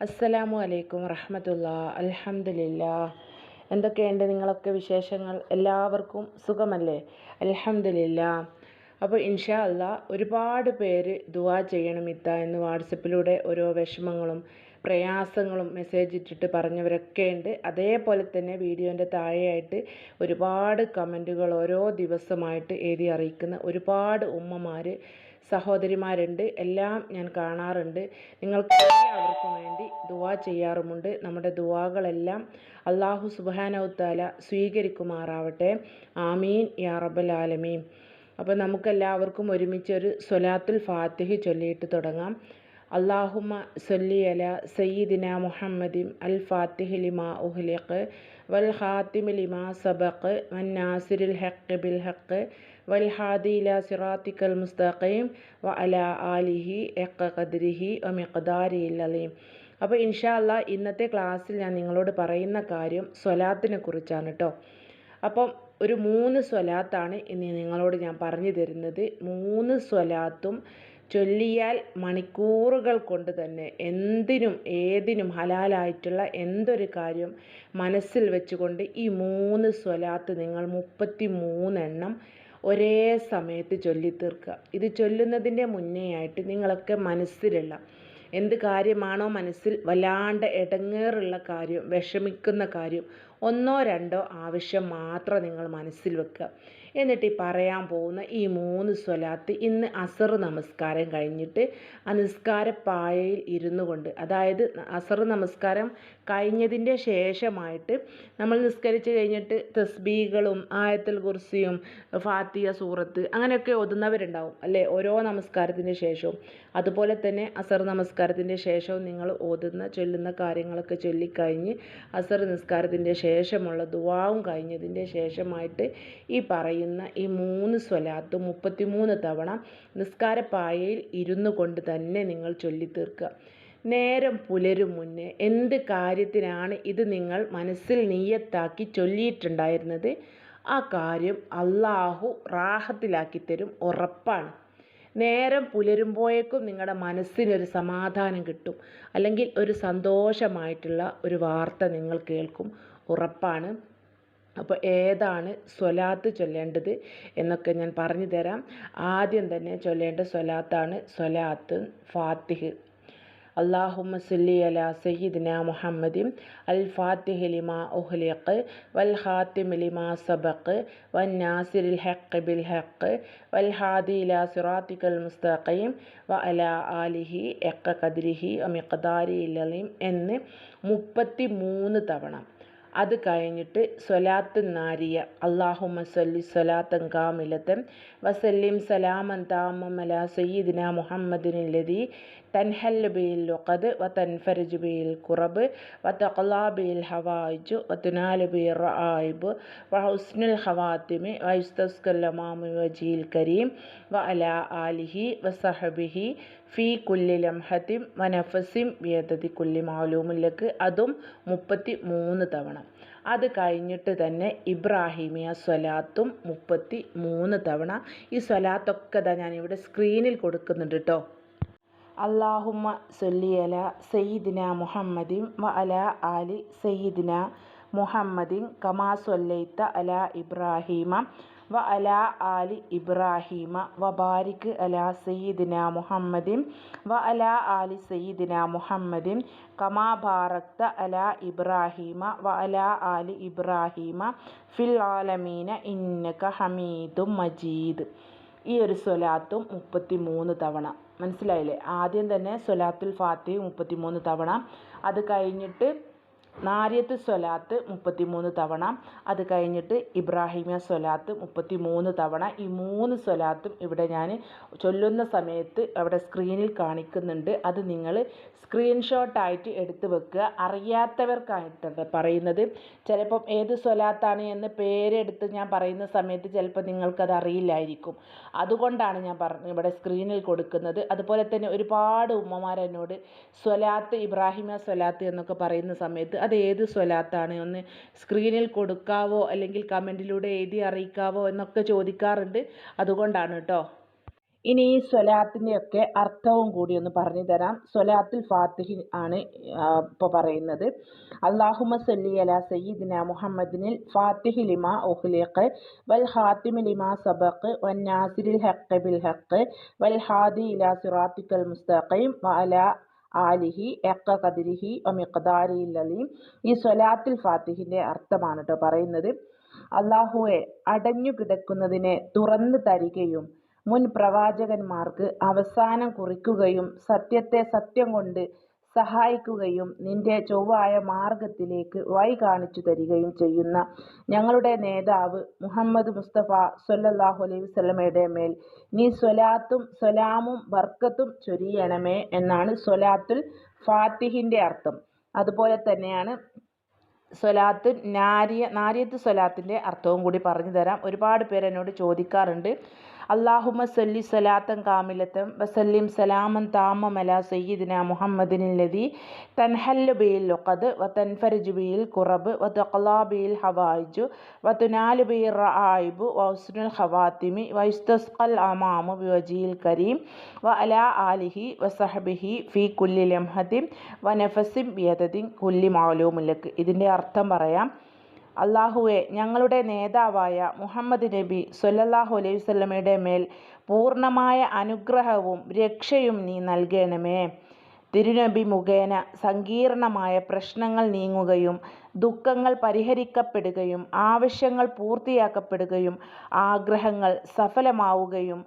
അസ്സലാമു അലൈക്കും റഹമത്തുള്ള അലഹമില്ല എന്തൊക്കെയുണ്ട് നിങ്ങളൊക്കെ വിശേഷങ്ങൾ? എല്ലാവർക്കും സുഖമല്ലേ? അലഹമില്ല അപ്പോൾ ഇൻഷാ അല്ല ഒരുപാട് പേര് ദുവാ ചെയ്യണം ഇത്ത എന്ന് വാട്സപ്പിലൂടെ ഓരോ വിഷമങ്ങളും പ്രയാസങ്ങളും മെസ്സേജ് ഇട്ടിട്ട് പറഞ്ഞവരൊക്കെ ഉണ്ട്. അതേപോലെ തന്നെ വീഡിയോന്റെ താഴെയായിട്ട് ഒരുപാട് കമന്റുകൾ ഓരോ ദിവസമായിട്ട് എഴുതി അറിയിക്കുന്ന ഒരുപാട് ഉമ്മമാർ സഹോദരിമാരുണ്ട്. എല്ലാം ഞാൻ കാണാറുണ്ട്. നിങ്ങൾക്ക് എല്ലാവർക്കും വേണ്ടി ദുവാ ചെയ്യാറുമുണ്ട്. നമ്മുടെ ദുവാകളെല്ലാം അള്ളാഹു സുബാനവുത്താല സ്വീകരിക്കുമാറാവട്ടെ. ആമീൻ. യാ റബ്ബൽ ആലമീൻ. അപ്പോൾ നമുക്കെല്ലാവർക്കും ഒരുമിച്ച് ഒരു സ്വലാത്തുൽ ഫാത്തിഹ് ചൊല്ലിയിട്ട് തുടങ്ങാം. അള്ളാഹുമ സൊല്ലി അല സയ്യിദിന മുഹമ്മദിം അൽ ഫാത്തിഹ് ലിമാ ഉഹ്ലിഖ് വൽ ഖാത്തിമ് ലിമാ സബഖ് വൻ നാസിരുൽ ഹഖ് ബിൽ ഹഖ് വൽ ഹാദി ഇല സിറാത്തിക്കൽ മുസ്തഖീം വ അല ആലിഹി എക്ക മിഖ്ദാരിൽ അലീം അപ്പോൾ ഇൻഷാ ഇന്നത്തെ ക്ലാസ്സിൽ ഞാൻ നിങ്ങളോട് പറയുന്ന കാര്യം സ്വലാത്തിനെ കുറിച്ചാണ് കേട്ടോ അപ്പം ഒരു മൂന്ന് സ്വലാത്താണ് ഇനി നിങ്ങളോട് ഞാൻ പറഞ്ഞു തരുന്നത്. മൂന്ന് സ്വലാത്തും ചൊല്ലിയാൽ മണിക്കൂറുകൾ കൊണ്ട് തന്നെ എന്തിനും ഏതിനും ഹലാലായിട്ടുള്ള എന്തൊരു കാര്യം മനസ്സിൽ വെച്ചുകൊണ്ട് ഈ മൂന്ന് സ്വലാത്ത് നിങ്ങൾ മുപ്പത്തി മൂന്നെണ്ണം ഒരേ സമയത്ത് ചൊല്ലിത്തീർക്കുക ഇത് ചൊല്ലുന്നതിന്റെ മുന്നേ ആയിട്ട് നിങ്ങളൊക്കെ മനസ്സിലുള്ള എന്ത് കാര്യമാണോ മനസ്സിൽ വല്ലാണ്ട് ഇടങ്ങേറുള്ള കാര്യം വിഷമിക്കുന്ന കാര്യം ഒന്നോ രണ്ടോ ആവശ്യം മാത്രം നിങ്ങൾ മനസ്സിൽ വെക്കുക. എന്നിട്ട് ഈ പറയാൻ പോകുന്ന ഈ മൂന്ന് സ്വലാത്ത് ഇന്ന് അസർ നമസ്കാരം കഴിഞ്ഞിട്ട് ആ നിസ്കാരപ്പായയിൽ ഇരുന്നു കൊണ്ട് അതായത് അസർ നമസ്കാരം കഴിഞ്ഞതിന്റെ ശേഷമായിട്ട് നമ്മൾ നിസ്കരിച്ച് കഴിഞ്ഞിട്ട് തസ്ബീകളും ആയത്തുൽ കുർസിയും ഫാത്തിയ സൂറത്ത് അങ്ങനെയൊക്കെ ഓതുന്നവരുണ്ടാവും അല്ലേ? ഓരോ നമസ്കാരത്തിന്റെ ശേഷവും. അതുപോലെ തന്നെ അസർ നമസ്കാരത്തിന്റെ ശേഷവും നിങ്ങൾ ഓതുന്ന ചൊല്ലുന്ന കാര്യങ്ങളൊക്കെ ചൊല്ലിക്കഴിഞ്ഞ് അസർ നിസ്കാരത്തിന്റെ ശേഷമുള്ള ദുവാവും കഴിഞ്ഞതിന്റെ ശേഷമായിട്ട് ഈ പറയുന്ന ഈ മൂന്ന് സ്വലാത്ത് മുപ്പത്തിമൂന്ന് തവണ നിസ്കാരപ്പായയിൽ ഇരുന്നു കൊണ്ട് തന്നെ നിങ്ങൾ ചൊല്ലിത്തീർക്കുക. നേരം പുലരും മുന്നേ എന്ത് കാര്യത്തിനാണ് ഇത് നിങ്ങൾ മനസ്സിൽ നീയത്താക്കി ചൊല്ലിയിട്ടുണ്ടായിരുന്നത്? ആ കാര്യം അള്ളാഹു റാഹത്തിലാക്കി തരും ഉറപ്പാണ്. നേരം പുലരുമ്പോഴേക്കും നിങ്ങളുടെ മനസ്സിനൊരു സമാധാനം കിട്ടും. അല്ലെങ്കിൽ ഒരു സന്തോഷമായിട്ടുള്ള ഒരു വാർത്ത നിങ്ങൾ കേൾക്കും. ഉറപ്പാണ്. അപ്പോൾ ഏതാണ് സ്വലാത്ത് ചൊല്ലേണ്ടത് എന്നൊക്കെ ഞാൻ പറഞ്ഞു തരാം. ആദ്യം തന്നെ ചൊല്ലേണ്ട സ്വലാത്താണ് സ്വലാത്ത് ഫാത്തിഹ്. അള്ളാഹുമ്മ സുല്ലി അല സയ്യിദിന മുഹമ്മദിൻ അൽ ഫാത്തിഹ് ലിമാ ഉഹ്ലിഖ് വൽ ഖാത്തിം ലിമാ സബഖ് വൻ നാസിരിൽ ഹഖ് ബിൽ ഹഖ് വൽ ഹാദി ഇല സിറാത്തിക്കൽ മുസ്തഖീം വ അല ആലിഹി എക്ക കദ്രിഹി അമിഖദാരി ലലീം എന്ന് മുപ്പത്തി മൂന്ന് തവണ അത് കഴിഞ്ഞിട്ട് സ്വലാത്ത് നാരിയ. അള്ളാഹുമ സല്ലി സ്വലാത്തൻ കാമിലത്തൻ വസല്ലിം സലാമൻ താമം സയ്യിദിന മുഹമ്മദിൻ ലതി തൻഹൽ ബിൽ ലുഖദ് വ തൻഫരജ് ബിൽ കുറബ് വ തഖലാ ബിൽ ഹവായിജ് വ റആയിബ് വ വജീൽ കരീം വ അല ആലിഹി വ സഹബിഹി ഫീ കുല്ലി ലംഹത്തിം വ നഫസിം കുല്ലി മാലൂമിലേക്ക് അതും മുപ്പത്തി മൂന്ന് തവണ. അത് കഴിഞ്ഞിട്ട് തന്നെ ഇബ്രാഹിമിയ സ്വലാത്തും മുപ്പത്തി മൂന്ന് തവണ. ഈ സ്വലാത്തൊക്കെ ഞാൻ ഇവിടെ സ്ക്രീനിൽ കൊടുക്കുന്നുണ്ട് കേട്ടോ അള്ളാഹുമ്മ സൊല്ലിയല സയ്യിദിന മുഹമ്മദിൻ വ അല ആലി സയ്യിദിന മുഹമ്മദിൻ കമാ സൊല്ലൈത്ത അല ഇബ്രാഹീമ വ അല ആലി ഇബ്രാഹീമ വ ബാരിക് അല സയ്യിദിന മുഹമ്മദിൻ വ അല ആലി സയ്യിദിന മുഹമ്മദിൻ കമാ ബാറക്ത അല ഇബ്രാഹീമ വ അല ആലി ഇബ്രാഹീമ ഫിൽ ആലമീന ഇന്നക ഹമീദും മജീദ്. ഈ ഒരു സ്വലാത്തും മുപ്പത്തി മൂന്ന് തവണ. മനസ്സിലായില്ലേ? ആദ്യം തന്നെ സ്വലാത്തുൽ ഫാത്തി മുപ്പത്തി മൂന്ന് തവണ. അത് കഴിഞ്ഞിട്ട് നാരിയത്ത് സ്വലാത്ത് മുപ്പത്തി മൂന്ന് തവണ. അത് കഴിഞ്ഞിട്ട് ഇബ്രാഹിമിയ സ്വലാത്ത് മുപ്പത്തി മൂന്ന് തവണ. ഈ മൂന്ന് സ്വലാത്തും ഇവിടെ ഞാൻ ചൊല്ലുന്ന സമയത്ത് അവിടെ സ്ക്രീനിൽ കാണിക്കുന്നുണ്ട്. അത് നിങ്ങൾ സ്ക്രീൻഷോട്ടായിട്ട് എടുത്ത് വെക്കുക. അറിയാത്തവർക്കായിട്ടുണ്ട് പറയുന്നത്. ചിലപ്പം ഏത് സ്വലാത്താണ് എന്ന് പേരെടുത്ത് ഞാൻ പറയുന്ന സമയത്ത് ചിലപ്പോൾ നിങ്ങൾക്കത് അറിയില്ലായിരിക്കും. അതുകൊണ്ടാണ് ഞാൻ പറഞ്ഞ ഇവിടെ സ്ക്രീനിൽ കൊടുക്കുന്നത്. അതുപോലെ തന്നെ ഒരുപാട് ഉമ്മമാരെന്നോട് സ്വലാത്ത് ഇബ്രാഹിമ സ്വലാത്ത് എന്നൊക്കെ പറയുന്ന സമയത്ത് അത് ഏത് സ്വലാത്താണ്? ഒന്ന് സ്ക്രീനിൽ കൊടുക്കാവോ? അല്ലെങ്കിൽ കമന്റിലൂടെ എഴുതി അറിയിക്കാവോ? എന്നൊക്കെ ചോദിക്കാറുണ്ട്. അതുകൊണ്ടാണ് കേട്ടോ ഇനി ഈ സ്വലാത്തിന്റെയൊക്കെ അർത്ഥവും കൂടി ഒന്ന് പറഞ്ഞു തരാം. സ്വലാത്തുൽ ഫാത്തിഹി ആണ് ഇപ്പോൾ പറയുന്നത്. അള്ളാഹുമ സല്ലി അല സയ്യിദിന മുഹമ്മദിനിൽ ഫാത്തിഹി ലിമ ഉഹ്ലിഖ് വൽ ഹാത്തിമി ലിമ സബഖ് വൻ നാസിരിൽ ഹഖ് ബിൽ ഹഖ് വൽ ഹാദി ഇല സിറാത്തിക്കൽ മുസ്തഖീം വ അല ആലിഹി എക്ക കദിരിഹി വ മിഖ്ദാരി അലീം ഈ സ്വലാത്തുൽ ഫാത്തിഹിന്റെ അർത്ഥമാണ് കേട്ടോ പറയുന്നത്. അള്ളാഹുവെ അടഞ്ഞു കിടക്കുന്നതിനെ തുറന്നു തരികയും മുൻ പ്രവാചകന്മാർക്ക് അവസാനം കുറിക്കുകയും സത്യത്തെ സത്യം കൊണ്ട് സഹായിക്കുകയും നിന്റെ ചൊവ്വായ മാർഗത്തിലേക്ക് വഴി കാണിച്ചു തരികയും ചെയ്യുന്ന ഞങ്ങളുടെ നേതാവ് മുഹമ്മദ് മുസ്തഫ സൊല്ലാഹു അലൈഹി വസല്ലമയുടെ മേൽ നീ സ്വലാത്തും സ്വലാമും ബർക്കത്തും ചൊരിയണമേ എന്നാണ് സ്വലാത്തുൽ ഫാത്തിഹിന്റെ അർത്ഥം. അതുപോലെ തന്നെയാണ് സ്വലാത്ത് നാരിയ നാരിയത്ത് സ്വലാത്തിന്റെ അർത്ഥവും കൂടി പറഞ്ഞു തരാം. ഒരുപാട് പേര് എന്നോട് ചോദിക്കാറുണ്ട്. അള്ളാഹുമ സല്ലി സലാത്തൻ കാമിലത്തം വസല്ലിം സലാമൻ താമമല സയ്യിദിന മുഹമ്മദിനില്ലതി തൻഹല്ലു ബിയിൽ ലുഖദ് വ തൻഫരിജു ബിയിൽ കുറബ് വ തഖലാ ബിയിൽ ഹവായിജു വ തുനാലു ബിയിൽ റആയിബു വ ഖവാത്തിമി വ അമാമു ബിവജിയിൽ കരീം വ അലാ ആലിഹി വ സഹബിഹി ഫി കുല്ലി ലംഹത്തിൻ വ നഫസിം ബിയദദിൻ കുല്ലി മാലൂമുലക്ക് ഇതിന്റെ അർത്ഥം പറയാം അള്ളാഹുവെ ഞങ്ങളുടെ നേതാവായ മുഹമ്മദ് നബി സൊല്ലാഹു അലൈഹി വസല്ലമയുടെ മേൽ പൂർണമായ അനുഗ്രഹവും രക്ഷയും നീ നൽകണമേ. തിരുനബി മുഖേന സങ്കീർണമായ പ്രശ്നങ്ങൾ നീങ്ങുകയും ദുഃഖങ്ങൾ പരിഹരിക്കപ്പെടുകയും ആവശ്യങ്ങൾ പൂർത്തിയാക്കപ്പെടുകയും ആഗ്രഹങ്ങൾ സഫലമാവുകയും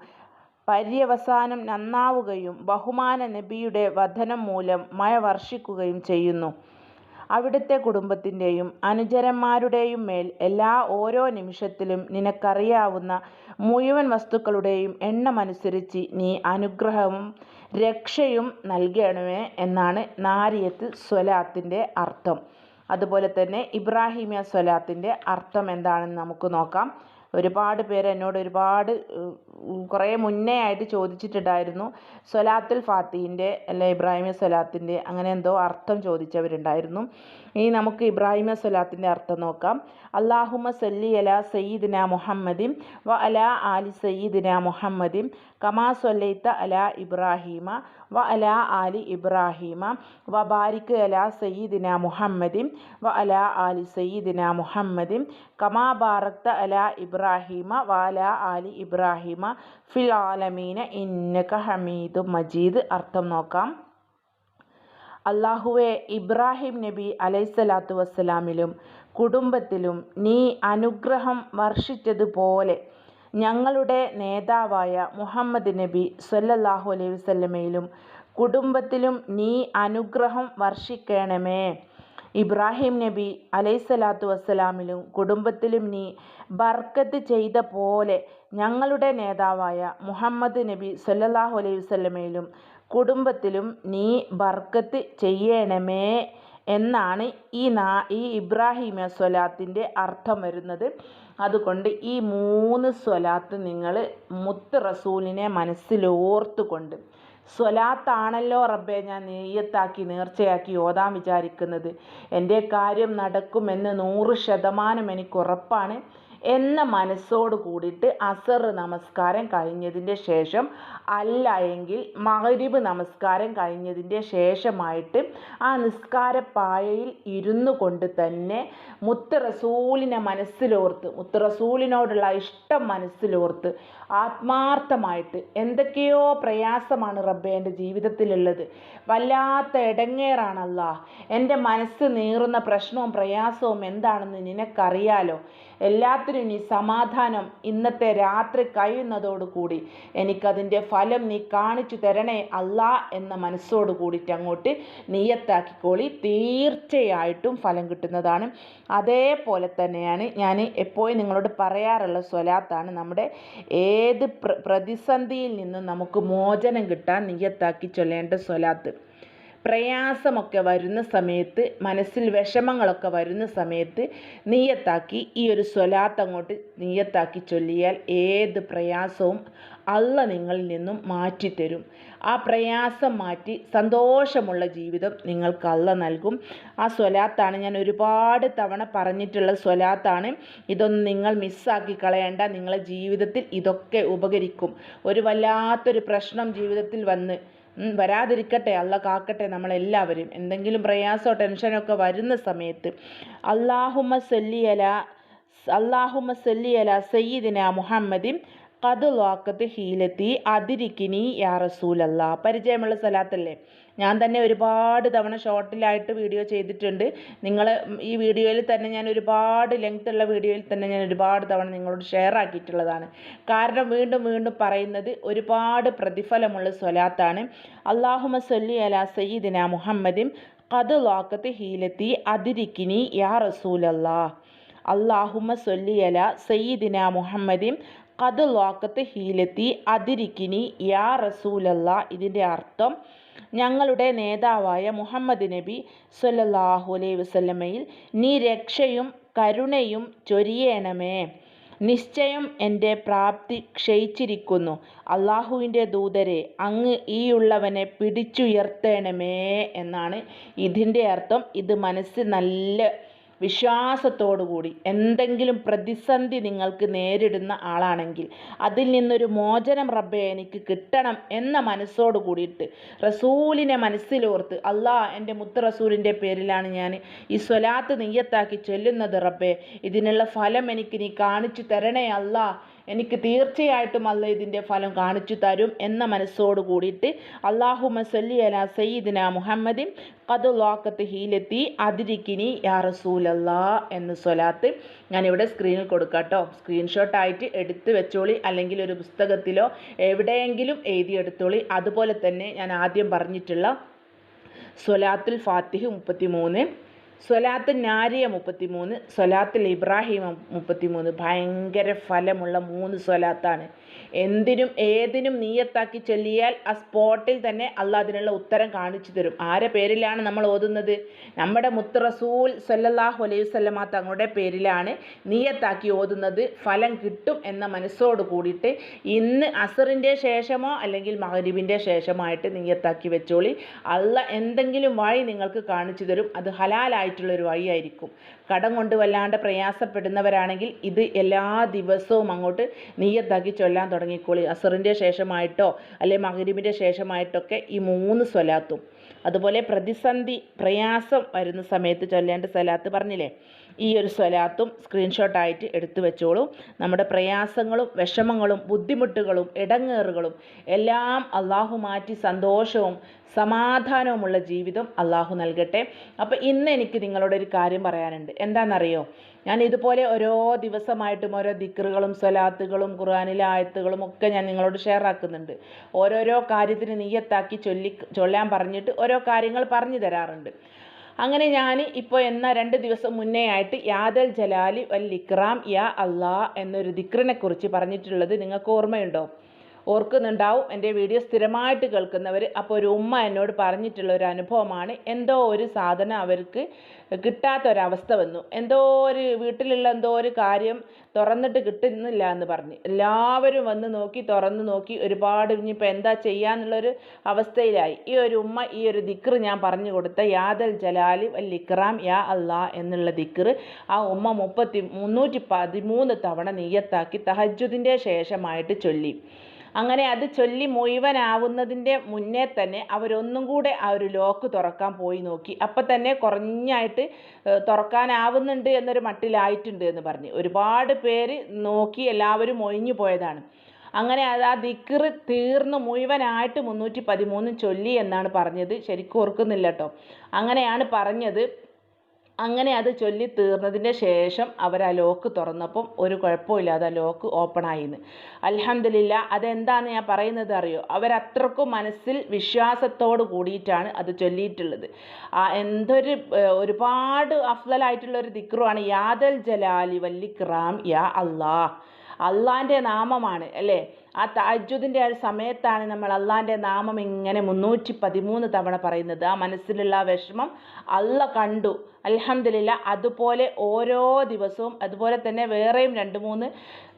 പര്യവസാനം നന്നാവുകയും ബഹുമാന നബിയുടെ വധനം മൂലം മഴ വർഷിക്കുകയും ചെയ്യുന്നു. അവിടുത്തെ കുടുംബത്തിന്റെയും അനുചരന്മാരുടെയും മേൽ എല്ലാ ഓരോ നിമിഷത്തിലും നിനക്കറിയാവുന്ന മുഴുവൻ വസ്തുക്കളുടെയും എണ്ണമനുസരിച്ച് നീ അനുഗ്രഹവും രക്ഷയും നൽകണമേ എന്നാണ് നാരിയത്ത് സ്വലാത്തിന്റെ അർത്ഥം. അതുപോലെ തന്നെ ഇബ്രാഹിമിയ സ്വലാത്തിന്റെ അർത്ഥം എന്താണെന്ന് നമുക്ക് നോക്കാം. ഒരുപാട് പേര് എന്നോട് ഒരുപാട് കുറേ മുന്നേ ആയിട്ട് ചോദിച്ചിട്ടുണ്ടായിരുന്നു. സ്വലാത്തുൽ ഫാത്തിന്റെ അല്ലെ ഇബ്രാഹിമ സ്വലാത്തിന്റെ അങ്ങനെ എന്തോ അർത്ഥം ചോദിച്ചവരുണ്ടായിരുന്നു. ഇനി നമുക്ക് ഇബ്രാഹിമ സ്വലാത്തിന്റെ അർത്ഥം നോക്കാം. അള്ളാഹുമ സല്ലി അല സയ്യിദിന മുഹമ്മദിം വ അല ആലി സയ്യിദിന മുഹമ്മദിം കമാ സൊല്ലൈത്ത അല ഇബ്രാഹീമ വ അല ആലി ഇബ്രാഹീമ വ ബാരിക് അല സയ്യിദിന മുഹമ്മദിൻ വ അല ആലി സയ്യിദിന മുഹമ്മദിൻ കമാ ബാറക്ത അല ഇബ്രാഹീമ വ അല ആലി ഇബ്രാഹീമ ഫിൽ ആലമീന ഇന്നക ഹമീദു മജീദ്. അർത്ഥം നോക്കാം. അള്ളാഹുവെ ഇബ്രാഹിം നബി അലൈസലാത്തു വസ്സലാമിലും കുടുംബത്തിലും നീ അനുഗ്രഹം വർഷിച്ചതുപോലെ ഞങ്ങളുടെ നേതാവായ മുഹമ്മദ് നബി സല്ലല്ലാഹു അലൈഹി വസല്ലമയിലും കുടുംബത്തിലും നീ അനുഗ്രഹം വർഷിക്കണമേ. ഇബ്രാഹിം നബി അലൈഹിസ്സലാത്തു വസ്സലാമിലും കുടുംബത്തിലും നീ ബർക്കത്ത് ചെയ്ത പോലെ ഞങ്ങളുടെ നേതാവായ മുഹമ്മദ് നബി സല്ലല്ലാഹു അലൈഹി വസല്ലമയിലും കുടുംബത്തിലും നീ ബർക്കത്ത് ചെയ്യണമേ. എന്നാണ് ഈ നാ ഈ ഇബ്രാഹിമ സ്വലാത്തിന്റെ അർത്ഥം വരുന്നത്. അതുകൊണ്ട് ഈ മൂന്ന് സ്വലാത്ത് നിങ്ങൾ മുത്ത് റസൂലിനെ മനസ്സിലോർത്തുകൊണ്ട് സ്വലാത്താണല്ലോ റബ്ബെ ഞാൻ നെയ്യത്താക്കി നേർച്ചയാക്കി ഓതാൻ വിചാരിക്കുന്നത്. എന്റെ കാര്യം നടക്കുമെന്ന് നൂറ് ശതമാനം എനിക്ക് ഉറപ്പാണ്. എന്ന മനസ്സോട് കൂടിയിട്ട് അസർ നമസ്കാരം കഴിഞ്ഞതിന്റെ ശേഷം അല്ല എങ്കിൽ നമസ്കാരം കഴിഞ്ഞതിന്റെ ശേഷമായിട്ട് ആ നിസ്കാരപ്പായയിൽ ഇരുന്നു കൊണ്ട് തന്നെ മുത്ത് റസൂലിനെ മനസ്സിലോർത്ത് മുത്ത് റസൂലിനോടുള്ള ഇഷ്ടം മനസ്സിലോർത്ത് ആത്മാർത്ഥമായിട്ട് എന്തൊക്കെയോ പ്രയാസമാണ് റബ്ബെ എന്റെ ജീവിതത്തിലുള്ളത്. വല്ലാത്ത ഇടങ്ങേറാണല്ല എന്റെ മനസ്സ് നീറുന്ന പ്രശ്നവും പ്രയാസവും എന്താണെന്ന് നിനക്കറിയാലോ? എല്ലാത്തിനും ഈ സമാധാനം ഇന്നത്തെ രാത്രി കഴിയുന്നതോടുകൂടി എനിക്കതിന്റെ ഫലം നീ കാണിച്ചു തരണേ അല്ലാ എന്ന മനസ്സോട് കൂടിയിട്ട് അങ്ങോട്ട് നീയത്താക്കിക്കോളി. തീർച്ചയായിട്ടും ഫലം കിട്ടുന്നതാണ്. അതേപോലെ തന്നെയാണ് ഞാൻ എപ്പോഴും നിങ്ങളോട് പറയാറുള്ള സ്വലാത്താണ്. നമ്മുടെ ഏത് പ്രതിസന്ധിയിൽ നിന്നും നമുക്ക് മോചനം കിട്ടാൻ നീയത്താക്കി ചൊല്ലേണ്ട സ്വലാത്ത്. പ്രയാസമൊക്കെ വരുന്ന സമയത്ത് മനസ്സിൽ വിഷമങ്ങളൊക്കെ വരുന്ന സമയത്ത് നീയത്താക്കി ഈ ഒരു സ്വലാത്ത് അങ്ങോട്ട് നീയത്താക്കി ചൊല്ലിയാൽ ഏത് പ്രയാസവും അള്ള നിങ്ങളിൽ നിന്നും മാറ്റിത്തരും. ആ പ്രയാസം മാറ്റി സന്തോഷമുള്ള ജീവിതം നിങ്ങൾക്ക് അല്ല നൽകും. ആ സ്വലാത്താണ് ഞാൻ ഒരുപാട് തവണ പറഞ്ഞിട്ടുള്ള സ്വലാത്താണ്. ഇതൊന്നും നിങ്ങൾ മിസ്സാക്കി കളയേണ്ട. നിങ്ങളെ ജീവിതത്തിൽ ഇതൊക്കെ ഉപകരിക്കും. ഒരു വല്ലാത്തൊരു പ്രശ്നം ജീവിതത്തിൽ വന്ന് വരാതിരിക്കട്ടെ അല്ല കാക്കട്ടെ നമ്മളെല്ലാവരും. എന്തെങ്കിലും പ്രയാസോ ടെൻഷനോ ഒക്കെ വരുന്ന സമയത്ത് അള്ളാഹുമ സല്ലിയല അള്ളാഹുമ സല്ലിയല സയ്യിദിന മുഹമ്മദിൻ കത് വാക്കത്ത് ഹീലത്തി അതിരിക്കിനി യാ റസൂലല്ല. പരിചയമുള്ള സ്ഥലത്തല്ലേ ഞാൻ തന്നെ ഒരുപാട് തവണ ഷോർട്ടിലായിട്ട് വീഡിയോ ചെയ്തിട്ടുണ്ട്. നിങ്ങൾ ഈ വീഡിയോയിൽ തന്നെ ഞാൻ ഒരുപാട് ലെങ്ത് ഉള്ള വീഡിയോയിൽ തന്നെ ഞാൻ ഒരുപാട് തവണ നിങ്ങളോട് ഷെയർ ആക്കിയിട്ടുള്ളതാണ്. കാരണം വീണ്ടും വീണ്ടും പറയുന്നത് ഒരുപാട് പ്രതിഫലമുള്ള സ്വലാത്താണ്. അള്ളാഹുമ സല്ലി അലാ സയ്യിദിന മുഹമ്മദിൻ കത് വാക്കത്ത് ഹീലത്തി അതിരിക്കിനി യാ റസൂലല്ലാ. അള്ളാഹുമ സല്ലി അലാ സയ്യിദിന മുഹമ്മദിൻ കത് ലോക്കത്ത് ഹീലത്തി. അതിരിക്കിനി യാ റസൂലല്ല ഇതിന്റെ അർത്ഥം ഞങ്ങളുടെ നേതാവായ മുഹമ്മദ് നബി സല്ലല്ലാഹു അലൈഹി വസല്ലമയിൽ നീ രക്ഷയും കരുണയും ചൊരിയേണമേ. നിശ്ചയം എന്റെ പ്രാപ്തി ക്ഷയിച്ചിരിക്കുന്നു. അള്ളാഹുവിന്റെ ദൂതരെ അങ്ങ് ഈയുള്ളവനെ പിടിച്ചുയർത്തേണമേ എന്നാണ് ഇതിന്റെ അർത്ഥം. ഇത് മനസ്സ് നല്ല വിശ്വാസത്തോടുകൂടി എന്തെങ്കിലും പ്രതിസന്ധി നിങ്ങൾക്ക് നേരിടുന്ന ആളാണെങ്കിൽ അതിൽ നിന്നൊരു മോചനം റബ്ബെ എനിക്ക് കിട്ടണം എന്ന മനസ്സോട് കൂടിയിട്ട് റസൂലിനെ മനസ്സിലോർത്ത് അല്ലാ എന്റെ മുത്ത് റസൂലിന്റെ പേരിലാണ് ഞാൻ ഈ സ്വലാത്ത് നെയ്യത്താക്കി ചൊല്ലുന്നത് റബ്ബെ. ഇതിനുള്ള ഫലം എനിക്ക് നീ കാണിച്ചു തരണേ അല്ലാ എനിക്ക് തീർച്ചയായിട്ടും അല്ല ഇതിന്റെ ഫലം കാണിച്ചു തരും എന്ന മനസ്സോട് കൂടിയിട്ട് അള്ളാഹു മസല്ലി അല സയ്യിദിന മുഹമ്മദിൻ കതുലാക്കത്ത് ഹീലെത്തി അതിരിക്കിനി യാ റസൂലല്ലാ എന്ന സ്വലാത്ത് ഞാനിവിടെ സ്ക്രീനിൽ കൊടുക്കാം കേട്ടോ. സ്ക്രീൻഷോട്ടായിട്ട് എടുത്ത് വെച്ചോളി. അല്ലെങ്കിൽ ഒരു പുസ്തകത്തിലോ എവിടെയെങ്കിലും എഴുതിയെടുത്തോളി അതുപോലെ തന്നെ ഞാൻ ആദ്യം പറഞ്ഞിട്ടുള്ള സ്വലാത്തുൽ ഫാത്തിഹ് മുപ്പത്തി മൂന്ന് സ്വലാത്ത് നാരിയ മുപ്പത്തിമൂന്ന് സ്വലാത്തുൽ ഇബ്രാഹിം മുപ്പത്തിമൂന്ന്. ഭയങ്കര ഫലമുള്ള മൂന്ന് സ്വലാത്താണ്. എന്തിനും ഏതിനും നീയത്താക്കി ചൊല്ലിയാൽ ആ സ്പോട്ടിൽ തന്നെ അള്ളാഹ് അതിനുള്ള ഉത്തരം കാണിച്ചു തരും. ആരെ പേരിലാണ് നമ്മൾ ഓതുന്നത്? നമ്മുടെ മുത്തറസൂൽ സല്ലല്ലാഹു അലൈഹി വസല്ലമ തങ്ങളുടെ പേരിലാണ് നീയത്താക്കി ഓതുന്നത്. ഫലം കിട്ടും എന്ന മനസ്സോട് കൂടിയിട്ട് ഇന്ന് അസറിന്റെ ശേഷമോ അല്ലെങ്കിൽ മഹരീബിന്റെ ശേഷമായിട്ട് നീയത്താക്കി വെച്ചോളി. അള്ള എന്തെങ്കിലും വഴി നിങ്ങൾക്ക് കാണിച്ചു തരും. അത് ഹലാലായിട്ടുള്ളൊരു വഴിയായിരിക്കും. കടം കൊണ്ട് വല്ലാണ്ട് പ്രയാസപ്പെടുന്നവരാണെങ്കിൽ ഇത് എല്ലാ ദിവസവും അങ്ങോട്ട് നീയത്താക്കി ചൊല്ലാൻ തുടങ്ങിക്കോളി. അസറിന്റെ ശേഷമായിട്ടോ അല്ലെ മകരിബിന്റെ ശേഷമായിട്ടൊക്കെ ഈ മൂന്ന് സ്വലാത്തും. അതുപോലെ പ്രതിസന്ധി പ്രയാസം വരുന്ന സമയത്ത് ചൊല്ലേണ്ട സ്വലാത്ത് പറഞ്ഞില്ലേ? ഈ ഒരു സ്വലാത്തും സ്ക്രീൻഷോട്ടായിട്ട് എടുത്തു വെച്ചോളൂ. നമ്മുടെ പ്രയാസങ്ങളും വിഷമങ്ങളും ബുദ്ധിമുട്ടുകളും ഇടങ്ങേറുകളും എല്ലാം അള്ളാഹു മാറ്റി സന്തോഷവും സമാധാനവുമുള്ള ജീവിതം അള്ളാഹു നൽകട്ടെ. അപ്പോൾ ഇന്ന് എനിക്ക് നിങ്ങളോട് ഒരു കാര്യം പറയാനുണ്ട്. എന്താണെന്നറിയോ? ഞാൻ ഇതുപോലെ ഓരോ ദിവസമായിട്ടും ഓരോ ദിക്റുകളും സ്വലാത്തുകളും ഖുർആാനിലെ ആയത്തുകളും ഒക്കെ ഞാൻ നിങ്ങളോട് ഷെയർ ആക്കുന്നുണ്ട്. ഓരോരോ കാര്യത്തിന് നീയത്താക്കി ചൊല്ലി ചൊല്ലാൻ പറഞ്ഞിട്ട് ഓരോ കാര്യങ്ങൾ പറഞ്ഞു തരാറുണ്ട്. അങ്ങനെ ഞാൻ ഇപ്പോൾ എന്ന രണ്ട് ദിവസം മുന്നേ ആയിട്ട് യാദൽ ജലാലി വൽ ഇക്രാം യാ അള്ളാ എന്നൊരു ദിക്റിനെ കുറിച്ച് പറഞ്ഞിട്ടുള്ളത് നിങ്ങൾക്ക് ഓർമ്മയുണ്ടോ? ഓർക്കുന്നുണ്ടാവും. എന്റെ വീഡിയോ സ്ഥിരമായിട്ട് കേൾക്കുന്നവർ അപ്പോൾ ഒരു ഉമ്മ എന്നോട് പറഞ്ഞിട്ടുള്ള ഒരു അനുഭവമാണ്. എന്തോ ഒരു സാധനം അവർക്ക് കിട്ടാത്തൊരവസ്ഥ വന്നു. എന്തോ ഒരു വീട്ടിലുള്ള എന്തോ ഒരു കാര്യം തുറന്നിട്ട് കിട്ടുന്നില്ല എന്ന് പറഞ്ഞ്. എല്ലാവരും വന്ന് നോക്കി തുറന്ന് നോക്കി ഒരുപാട് ഇനിയിപ്പോൾ എന്താ ചെയ്യാന്നുള്ളൊരു അവസ്ഥയിലായി. ഈ ഒരു ഉമ്മ ഈ ഒരു ദിക്ർ ഞാൻ പറഞ്ഞു കൊടുത്ത യാദൽ ജലാലി വൽ ഇക്റാം യാ അള്ളാ എന്നുള്ള ദിക്ർ ആ ഉമ്മ മുപ്പത്തി മുന്നൂറ്റി പതിമൂന്ന് തവണ നെയ്യത്താക്കി തഹജുദിന്റെ ശേഷമായിട്ട് ചൊല്ലി. അങ്ങനെ അത് ചൊല്ലി മുഴുവനാവുന്നതിന്റെ മുന്നേ തന്നെ അവരൊന്നും കൂടെ ആ ഒരു ലോക്ക് തുറക്കാൻ പോയി നോക്കി. അപ്പം തന്നെ കുറഞ്ഞായിട്ട് തുറക്കാനാവുന്നുണ്ട് എന്നൊരു മട്ടിലായിട്ടുണ്ട് എന്ന് പറഞ്ഞ്. ഒരുപാട് പേര് നോക്കി എല്ലാവരും ഒഴിഞ്ഞു പോയതാണ്. അങ്ങനെ അത് ആ ദിക്ർ തീർന്ന് മുഴുവനായിട്ട് മുന്നൂറ്റി പതിമൂന്നും ചൊല്ലി എന്നാണ് പറഞ്ഞത്. ശരിക്കും ഓർക്കുന്നില്ല കേട്ടോ അങ്ങനെയാണ് പറഞ്ഞത്. അങ്ങനെ അത് ചൊല്ലി തീർന്നതിന്റെ ശേഷം അവർ ആ ലോക്ക് തുറന്നപ്പം ഒരു കുഴപ്പമില്ലാതെ ആ ലോക്ക് ഓപ്പൺ ആയിന്ന്. അലഹമില്ല അതെന്താണെന്ന് ഞാൻ പറയുന്നത് അറിയോ? അവരത്രക്കും മനസ്സിൽ വിശ്വാസത്തോട് കൂടിയിട്ടാണ് അത് ചൊല്ലിയിട്ടുള്ളത്. ആ എന്തൊരു ഒരുപാട് അഫ്സലായിട്ടുള്ള ഒരു ദിക്റുമാണ് യാദൽ ജലാലി വല്ലിക്റാം യാ അള്ളാഹ് അള്ളാന്റെ നാമമാണ് അല്ലേ? ആ താജ്ജുദിന്റെ ആ സമയത്താണ് നമ്മൾ അള്ളാന്റെ നാമം ഇങ്ങനെ മുന്നൂറ്റി പതിമൂന്ന് തവണ പറയുന്നത്. ആ മനസ്സിലുള്ള വിഷമം അള്ള കണ്ടു. അൽഹംദുലില്ല അതുപോലെ ഓരോ ദിവസവും അതുപോലെ തന്നെ വേറെയും രണ്ട് മൂന്ന്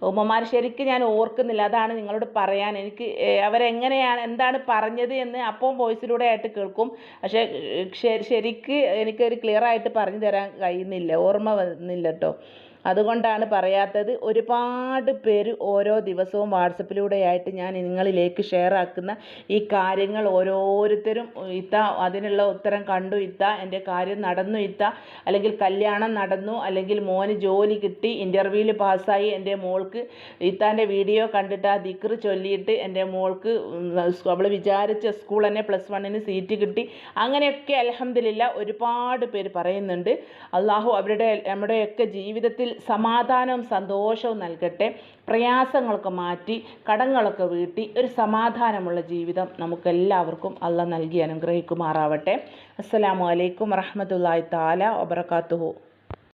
ഉമ്മമാർ ശരിക്കും ഞാൻ ഓർക്കുന്നില്ല. അതാണ് നിങ്ങളോട് പറയാൻ. എനിക്ക് അവരെങ്ങനെയാണ് എന്താണ് പറഞ്ഞത് എന്ന് അപ്പം വോയിസിലൂടെ ആയിട്ട് കേൾക്കും. പക്ഷേ ശരിക്ക് എനിക്കൊരു ക്ലിയർ ആയിട്ട് പറഞ്ഞു തരാൻ കഴിയുന്നില്ല. ഓർമ്മ വന്നില്ല കേട്ടോ അതുകൊണ്ടാണ് പറയാത്തത്. ഒരുപാട് പേര് ഓരോ ദിവസവും വാട്സപ്പിലൂടെയായിട്ട് ഞാൻ നിങ്ങളിലേക്ക് ഷെയർ ആക്കുന്ന ഈ കാര്യങ്ങൾ ഓരോരുത്തരും ഇത്ത അതിനുള്ള ഉത്തരം കണ്ടു ഇത്ത എന്റെ കാര്യം നടന്നു ഇത്ത. അല്ലെങ്കിൽ കല്യാണം നടന്നു അല്ലെങ്കിൽ മോന് ജോലി കിട്ടി ഇന്റർവ്യൂവിൽ പാസ്സായി എന്റെ മോൾക്ക് ഇത്താന്റെ വീഡിയോ കണ്ടിട്ട് ആ ദിക്റ് ചൊല്ലിയിട്ട് എന്റെ മോൾക്ക് അവൾ വിചാരിച്ച സ്കൂൾ തന്നെ പ്ലസ് വണ്ണിന് സീറ്റ് കിട്ടി. അങ്ങനെയൊക്കെ അലഹമില്ല ഒരുപാട് പേര് പറയുന്നുണ്ട്. അള്ളാഹു അവരുടെ നമ്മുടെയൊക്കെ ജീവിതത്തിൽ സമാധാനവും സന്തോഷവും നൽകട്ടെ. പ്രയാസങ്ങളൊക്കെ മാറ്റി കടങ്ങളൊക്കെ വീട്ടി ഒരു സമാധാനമുള്ള ജീവിതം നമുക്കെല്ലാവർക്കും അള്ള നൽകി അനുഗ്രഹിക്കുമാറാവട്ടെ. അസ്സലാമു അലൈക്കും വറഹ്മത്തുള്ളാഹി താല